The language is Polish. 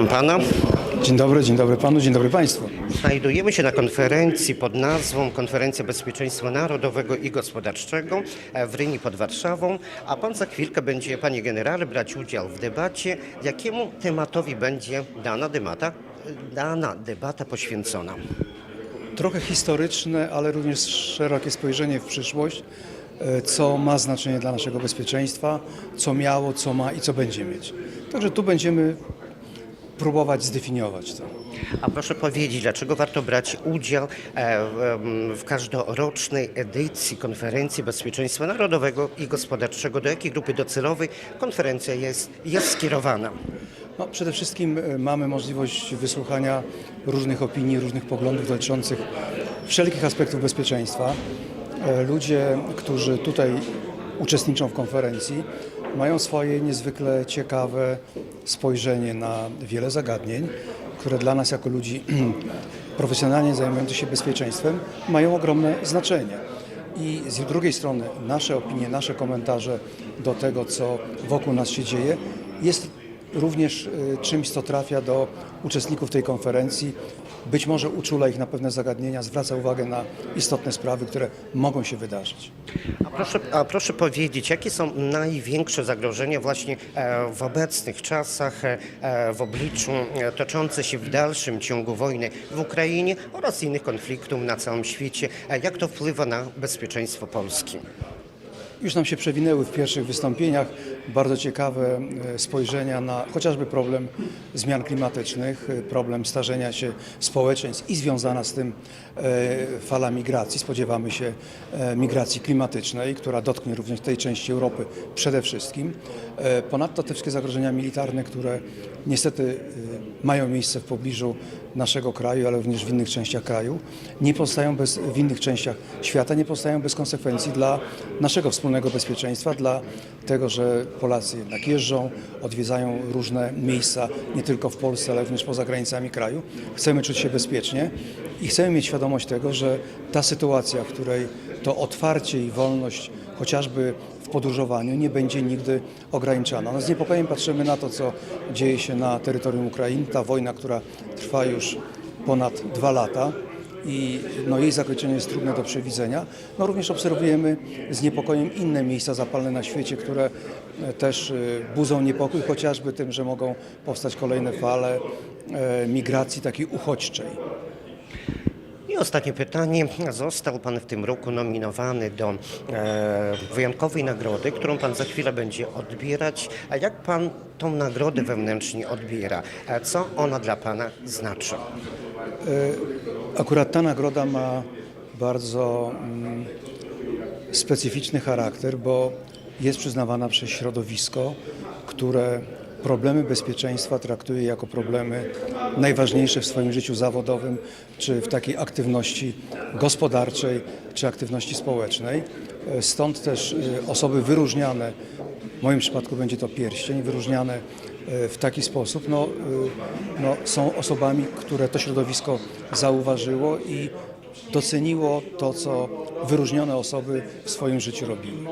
Witam pana. Dzień dobry, dzień dobry panu, dzień dobry państwu. Znajdujemy się na konferencji pod nazwą Konferencja Bezpieczeństwa Narodowego i Gospodarczego w Ryni pod Warszawą, a pan za chwilkę będzie, panie generale, brać udział w debacie. Jakiemu tematowi będzie dana debata, dana debata poświęcona? Trochę historyczne, ale również szerokie spojrzenie w przyszłość, e, co ma znaczenie dla naszego bezpieczeństwa, co miało, co ma i co będzie mieć. Także tu będziemy próbować zdefiniować to. A proszę powiedzieć, dlaczego warto brać udział e, w, każdorocznej edycji Konferencji Bezpieczeństwa Narodowego i Gospodarczego? Do jakiej grupy docelowej konferencja jest, jest skierowana? No, przede wszystkim e, mamy możliwość wysłuchania różnych opinii, różnych poglądów dotyczących wszelkich aspektów bezpieczeństwa. E, Ludzie, którzy tutaj uczestniczą w konferencji, mają swoje niezwykle ciekawe spojrzenie na wiele zagadnień, które dla nas jako ludzi profesjonalnie zajmujących się bezpieczeństwem mają ogromne znaczenie. I z drugiej strony nasze opinie, nasze komentarze do tego, co wokół nas się dzieje, jest również y, czymś, co trafia do uczestników tej konferencji. Być może uczula ich na pewne zagadnienia, zwraca uwagę na istotne sprawy, które mogą się wydarzyć. A proszę, a proszę powiedzieć, jakie są największe zagrożenia właśnie e, w obecnych czasach, e, e, w obliczu e, toczącej się w dalszym ciągu wojny w Ukrainie oraz innych konfliktów na całym świecie? E, Jak to wpływa na bezpieczeństwo Polski? Już nam się przewinęły w pierwszych wystąpieniach bardzo ciekawe e, spojrzenia na chociażby problem zmian klimatycznych, e, problem starzenia się społeczeństw i związana z tym e, fala migracji. Spodziewamy się migracji klimatycznej, która dotknie również tej części Europy przede wszystkim. Ponadto te wszystkie zagrożenia militarne, które niestety mają miejsce w pobliżu naszego kraju, ale również w innych częściach kraju, nie powstają bez, w innych częściach świata, nie powstają bez konsekwencji dla naszego wspólnego bezpieczeństwa, dla tego, że Polacy jednak jeżdżą, odwiedzają różne miejsca, nie tylko w Polsce, ale również poza granicami kraju. Chcemy czuć się bezpiecznie i chcemy mieć świadomość tego, że ta sytuacja, w której to otwarcie i wolność chociażby w podróżowaniu nie będzie nigdy ograniczana. No z niepokojem patrzymy na to, co dzieje się na terytorium Ukrainy. Ta wojna, która trwa już ponad dwa lata i no, jej zakończenie jest trudne do przewidzenia. No, również obserwujemy z niepokojem inne miejsca zapalne na świecie, które e, też e, budzą niepokój, chociażby tym, że mogą powstać kolejne fale e, migracji takiej uchodźczej. I ostatnie pytanie. Został Pan w tym roku nominowany do e, wyjątkowej nagrody, którą Pan za chwilę będzie odbierać. A jak Pan tą nagrodę wewnętrznie odbiera? E, co ona dla Pana znaczy? Akurat ta nagroda ma bardzo mm, specyficzny charakter, bo jest przyznawana przez środowisko, które problemy bezpieczeństwa traktuje jako problemy najważniejsze w swoim życiu zawodowym, czy w takiej aktywności gospodarczej, czy aktywności społecznej. E, Stąd też e, osoby wyróżniane, w moim przypadku będzie to pierścień, wyróżniane e, w taki sposób, no, no, są osobami, które to środowisko zauważyło i doceniło to, co wyróżnione osoby w swoim życiu robili.